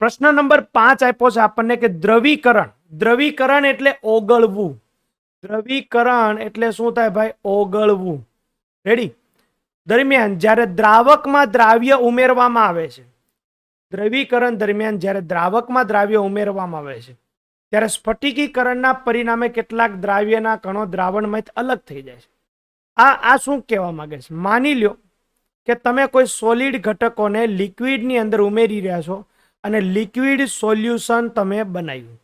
પ્રશ્ન નંબર પાંચ આપ્યો છે આપણને કે દ્રવીકરણ. દ્રવીકરણ એટલે ઓગળવું. દ્રવીકરણ એટલે શું થાય ભાઈ? ઓગળવું. રેડી દરમિયાન જ્યારે દ્રાવકમાં દ્રાવ્ય ઉમેરવામાં આવે છે, દ્રવીકરણ દરમિયાન જ્યારે દ્રાવકમાં દ્રાવ્ય ઉમેરવામાં આવે છે, ત્યારે સ્ફટિકીકરણના પરિણામે કેટલાક દ્રાવ્યના કણો દ્રાવણમાંથી અલગ થઈ જાય છે. આ આ શું કહેવા માંગે છે? માની લ્યો કે તમે કોઈ સોલિડ ઘટકોને લિક્વિડની અંદર ઉમેરી રહ્યા છો અને લિક્વિડ સોલ્યુશન તમે બનાવ્યું.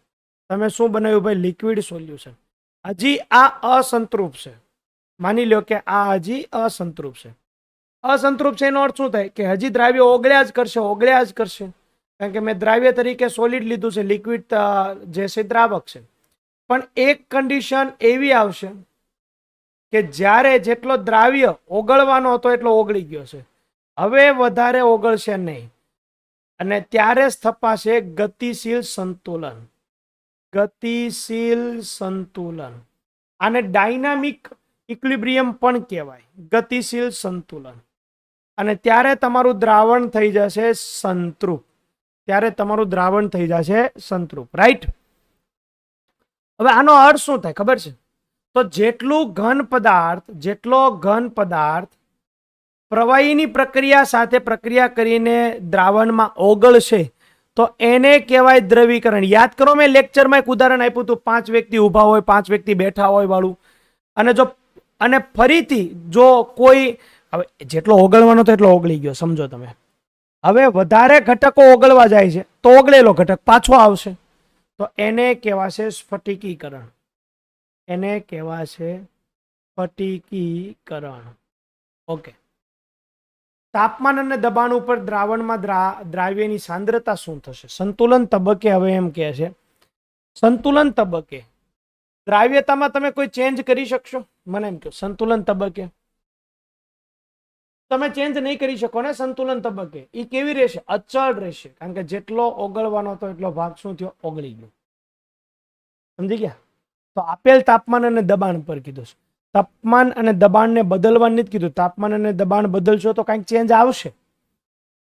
તમે શું બનાવ્યું ભાઈ? લિક્વિડ સોલ્યુશન હજી આ અસંતૃપ છે. માની લો કે આ હજી અસંતૃપ છે. અસંતૃપ છે એનો અર્થ શું થાય? કે હજી દ્રાવ્ય ઓગળ્યા જ કરશે, ઓગળ્યા જ કરશે. કારણ કે મેં દ્રાવ્ય તરીકે સોલિડ લીધું છે લિક્વિડ જે છે દ્રાવક છે. પણ એક કન્ડિશન એવી આવશે કે જ્યારે જેટલો દ્રાવ્ય ઓગળવાનો હતો એટલો ઓગળી ગયો છે. હવે વધારે ઓગળશે નહીં. અને ત્યારે સ્થપાશે ગતિશીલ સંતુલન. ગતિશીલ સંતુલન. આને ડાયનામિક ઇક્લિબ્રિયમ પણ કહેવાય. ગતિશીલ સંતુલન. અને ત્યારે તમારું દ્રાવણ થઈ જશે સંતૃપ ત્યારે તમારું દ્રાવણ થઈ જશે સંતૃપ રાઈટ હવે આનો અર્થ શું થાય? ખબર છે? તો જેટલું ઘન પદાર્થ, જેટલો ઘન પદાર્થ પ્રવાહીની પ્રક્રિયા સાથે પ્રક્રિયા કરીને દ્રાવણમાં ઓગળશે, તો એને કહેવાય દ્રવીકરણ. યાદ કરો, મેં લેક્ચરમાં એક ઉદાહરણ આપ્યું હતું, પાંચ વ્યક્તિ ઊભા હોય, પાંચ વ્યક્તિ બેઠા હોય વાળું. અને જો, અને ફરીથી જો કોઈ, હવે જેટલો ઓગળવાનો તો એટલો ઓગળી ગયો, સમજો તમે. હવે વધારે ઘટકો ઓગળવા જાય છે, તો ઓગળેલો ઘટક પાછો આવશે. તો એને કહેવાશે સ્ફટિકીકરણ. એને કહેવાશે સ્ફટિકીકરણ. ઓકે. તાપમાન અને દબાણ ઉપર દ્રાવણમાં દ્રા, દ્રાવ્યની સાંદ્રતા શું થશે? સંતુલન તબક્કે હવે એમ કહે છે. સંતુલન તબક્કે. દ્રાવ્યતામાં તમે કોઈ ચેન્જ કરી શકશો? મને એમ કહો, સંતુલન તબક્કે. તમે ચેન્જ નહીં કરી શકો ને સંતુલન તબક્કે. એ કેવી રહેશે? અચળ રહેશે. કારણ કે જેટલો ઓગળવાનો હતો, એટલો ભાગ શું થયો? ઓગળી ગયો. સમજી ગયા? તો આપેલ તાપમાન અને દબાણ પર કીધું છે. તાપમાન અને દબાણને બદલવાનું નથી કીધું. તાપમાન અને દબાણ બદલશો તો કાંઈક ચેન્જ આવશે.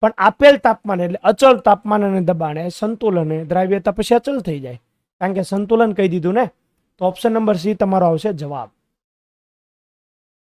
પણ આપેલ તાપમાન એટલે અચળ તાપમાન અને દબાણ એ સંતુલન દ્રાવ્યતા પછી અચળ થઈ જાય. કારણ કે સંતુલન કહી દીધું ને? તો ઓપ્શન નંબર સી તમારો આવશે જવાબ.